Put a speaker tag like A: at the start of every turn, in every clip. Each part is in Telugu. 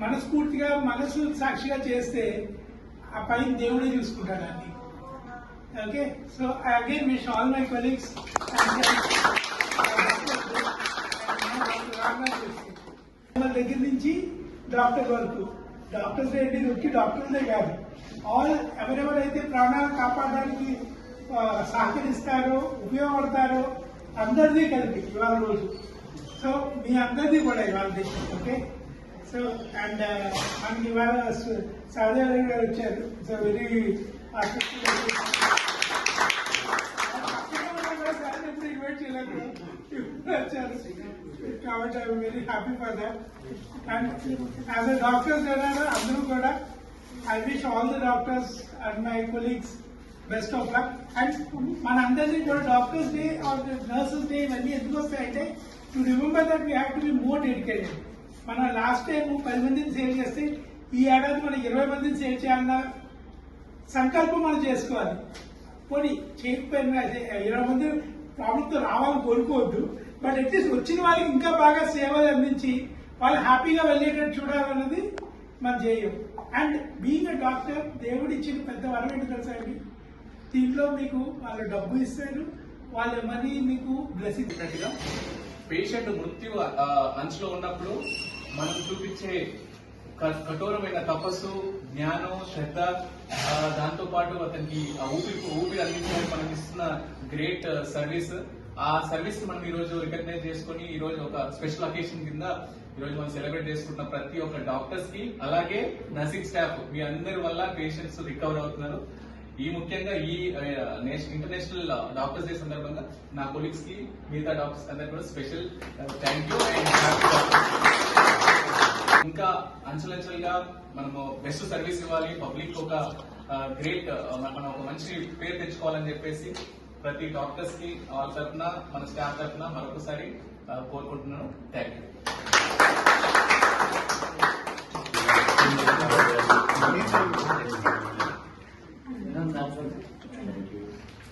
A: మనస్ఫూర్తిగా మనసు సాక్షిగా చేస్తే ఆ పైన దేవుడే చూసుకుంటాడు అన్ని okay so again wish all my colleagues మన దగ్గర నుంచి డాక్టర్ వరకు డాక్టర్స్ ఏంటి వచ్చి డాక్టర్లే కాదు. ఆల్ ఎవరెవరైతే ప్రాణాలు కాపాడడానికి సహకరిస్తారో ఉపయోగపడతారో అందరిది కలిపి ఇవాళ రోజు. సో మీ అందరిది కూడా ఇవాళ ఓకే సో అండ్ మనకి ఇవాళ సాధారణ గారు వచ్చారు సో వెరీ కాబట్టి I'm very happy for that and as a doctors ఏదైనా అందరూ కూడా I wish all the doctors and my colleagues best of luck and మన అందరినీ కూడా doctors day or nurses day ఇవన్నీ ఎందుకు వస్తాయంటే to remember that we have to be more dedicated మనం లాస్ట్ టైం పది మందిని సేల్ చేస్తే ఈ ఏడాది మనం ఇరవై మందిని సేల్ చేయాలన్న సంకల్పం మనం చేసుకోవాలి. పోనీ చేయకపోయినా ఇరవై మంది ప్రాబ్లంతో రావాలని కోరుకోవద్దు. బట్ అట్లీస్ట్ వచ్చిన వాళ్ళకి ఇంకా బాగా సేవలు అందించి వాళ్ళు హ్యాపీగా వెళ్ళేటట్టు చూడాలన్నది మనం చేయం. అండ్ బీయింగ్ అ డాక్టర్ దేవుడు ఇచ్చిన పెద్ద వరం ఏంటి తెలుసా అండి? దీంట్లో మీకు వాళ్ళు డబ్బు ఇస్తారు వాళ్ళ మనీ మీకు బ్లెస్సింగ్
B: చెప్పినట్టుగా పేషెంట్ మృత్యు అంచులో ఉన్నప్పుడు మనం చూపించే క- కఠోరమైన తపస్సు జ్ఞానం శ్రద్ధ దాంతో పాటు అతనికి ఊపిరి ఊపిరి అందించడానికి మనం ఇస్తున్న గ్రేట్ సర్వీస్ uh, ఆ సర్వీస్ మనం ఈ రోజు రికగ్నైజ్ చేసుకుని ఈ రోజు ఒక స్పెషల్ అకేషన్ కింద ఈ రోజు మనం సెలబ్రేట్ చేసుకుంటున్న ప్రతి ఒక్క డాక్టర్స్కి అలాగే నర్సింగ్ స్టాఫ్ మీ అందరి వల్ల పేషెంట్స్ రికవర్ అవుతున్నారు. ఈ ముఖ్యంగా ఈ ఇంటర్నేషనల్ డాక్టర్స్ డే సందర్భంగా నా కొలీగ్స్కి మిగతా డాక్టర్స్ అందరికి కూడా స్పెషల్ థ్యాంక్ యూ అండ్ ఇంకా అంచెలంచెలుగా మనము బెస్ట్ సర్వీస్ ఇవ్వాలి. పబ్లిక్ ఒక గ్రేట్ మనం ఒక మంచి పేరు తెచ్చుకోవాలని చెప్పేసి ప్రతి డాక్టర్స్కి వాళ్ళ తరఫున మన స్టాఫ్ తరఫున మరొకసారి కోరుకుంటున్నాను. థ్యాంక్ యూ
C: డాక్టర్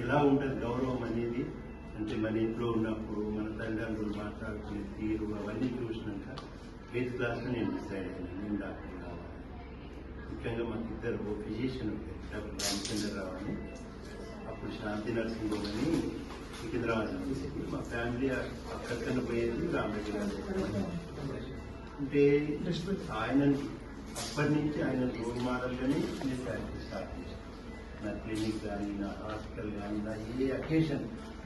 C: ఎలా ఉంటుంది గౌరవం అనేది? అంటే మన ఇంట్లో ఉన్నప్పుడు మన తల్లిదండ్రులు మాట్లాడుకునే తీరు అవన్నీ చూసినాక ఎయిత్ క్లాస్లో నేను డిసైడ్ అయ్యాను నేను డాక్టర్ కావాలి. ముఖ్యంగా మాకు ఇద్దరు ఫిజిషియన్ డాక్టర్ రామచంద్రరావు అని అప్పుడు శాంతి నర్సింగ్ అని సికింద్రాబాద్ నుంచి మా ఫ్యామిలీ అక్కడికన్నా పోయేది రామరెడ్డి గారు. అంటే ఆయన అప్పటి నుంచి ఆయన రోల్ మోడల్గానే నేను ప్రాక్టీస్ స్టార్ట్ చేశాను. నా క్లినిక్ కానీ నా హాస్పిటల్ కానీ నా ఏ అకేషన్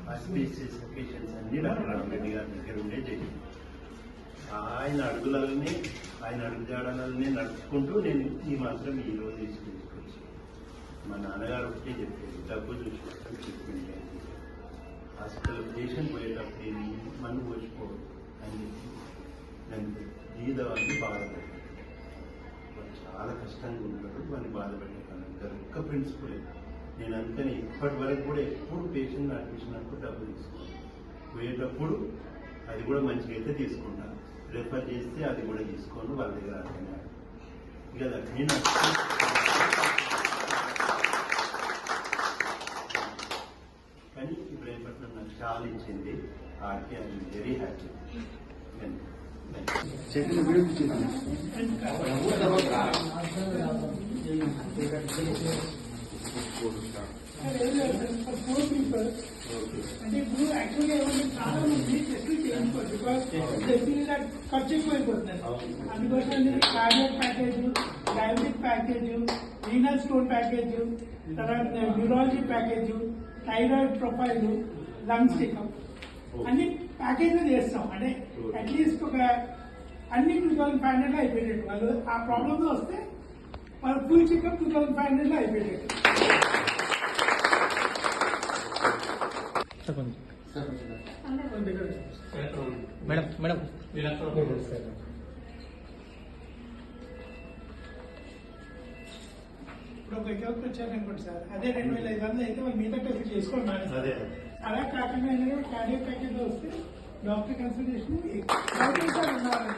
C: ఆస్పీషియస్ అకేషన్స్ అన్ని డాక్టర్ రామరెడ్డి గారి దగ్గర ఉండే చేసింది ఆయన అడుగులనే ఆయన అడుగుజాడలనే నడుచుకుంటూ నేను ఈ మాత్రం ఈ రోజు తీసుకొచ్చి మా నాన్నగారు ఒకటే చెప్పేది డబ్బు చూసుకోవడం ట్రీట్మెంట్ చేయండి హాస్పిటల్ పేషెంట్ పోయేటప్పుడు ఏమి మన్ను పోసుకోవడం అని చెప్పి నన్ను జీవితాన్ని బాధపడ్డాడు వాళ్ళు చాలా కష్టంగా ఉంటారు వాళ్ళని బాధపెట్టాను ఒక్క ప్రిన్సిపలే నేను అందుకని ఇప్పటి వరకు కూడా ఎప్పుడు పేషెంట్ అడ్మిషన్ అప్పుడు డబ్బులు తీసుకున్నాను పోయేటప్పుడు అది కూడా మంచిగా అయితే తీసుకుంటాను రెఫర్ చేస్తే అది కూడా తీసుకోను వాళ్ళ దగ్గర అర్థం కదా నేను కానీ ఇబ్రాహీంపట్నం నాకు చాలా ఇచ్చింది. ఆర్కి ఐ వెరీ హ్యాపీ.
A: అంటే ఇప్పుడు యాక్చువల్గా ఏమంటే చాలా మంది టెస్టులు చేయించుకోవచ్చు బికాస్ టెస్టింగ్ ఖర్చు ఎక్కువైపోతున్నారు అందుకోసం cardiac package diabetic package renal stone package తర్వాత neurology package thyroid profile lungs checkup అన్ని ప్యాకేజ్ చేస్తాం. అంటే అట్లీస్ట్ ఒక అన్ని టూ థౌసండ్ ఫైవ్ హండ్రెడ్లో అయిపోయేటట్టు వాళ్ళు ఆ ప్రాబ్లమ్ వస్తే వాళ్ళ full checkup two thousand five హండ్రెడ్లో అయిపోయేటట్టు
D: మేడం మేడం.
A: ఇప్పుడు ఒక ఎకరకు వచ్చారు అనుకోండి సార్. అదే రెండు వేల ఐదు వందలు అయితే వాళ్ళు మిగతా టెస్ట్ చేసుకోండి మేడం
C: అదే
A: అలా కాకుండా కార్డియో ప్యాకేజ్ వస్తే డాక్టర్ కన్సల్టేషన్ ఉన్నారు.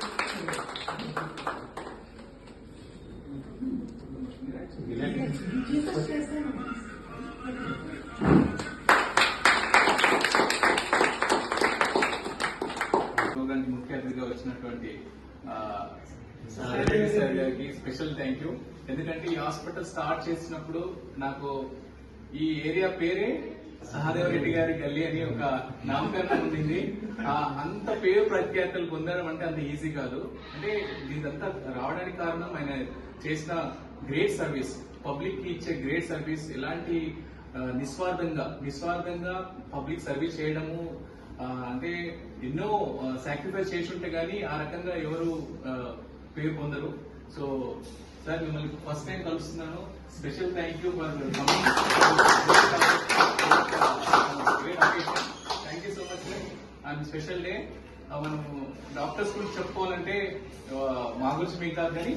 B: రెడ్డి సార్ గారికి స్పెషల్ థ్యాంక్ యూ. ఎందుకంటే ఈ హాస్పిటల్ స్టార్ట్ చేసినప్పుడు నాకు ఈ ఏరియా పేరే సహదేవ రెడ్డి గారి గల్లీ అని ఒక నామకరణం ఉండింది. ఆ, అంత పేరు ప్రఖ్యాతలు పొందడం అంటే అంత ఈజీ కాదు. అంటే ఇదంతా రావడానికి కారణం ఆయన చేసిన గ్రేట్ సర్వీస్ పబ్లిక్కి ఇచ్చే గ్రేట్ సర్వీస్. ఎలాంటి నిస్వార్థంగా నిస్వార్థంగా పబ్లిక్ సర్వీస్ చేయడము అంటే ఎన్నో సాక్రిఫైస్ చేసి ఉంటే గానీ ఆ రకంగా ఎవరు పేరు పొందరు సో సార్ మిమ్మల్ని first time కలుస్తున్నాను. Special thank you for thank you so much and special day మనం డాక్టర్స్ గురించి చెప్పుకోవాలంటే uh, మా గురించి మీకు కాదు కానీ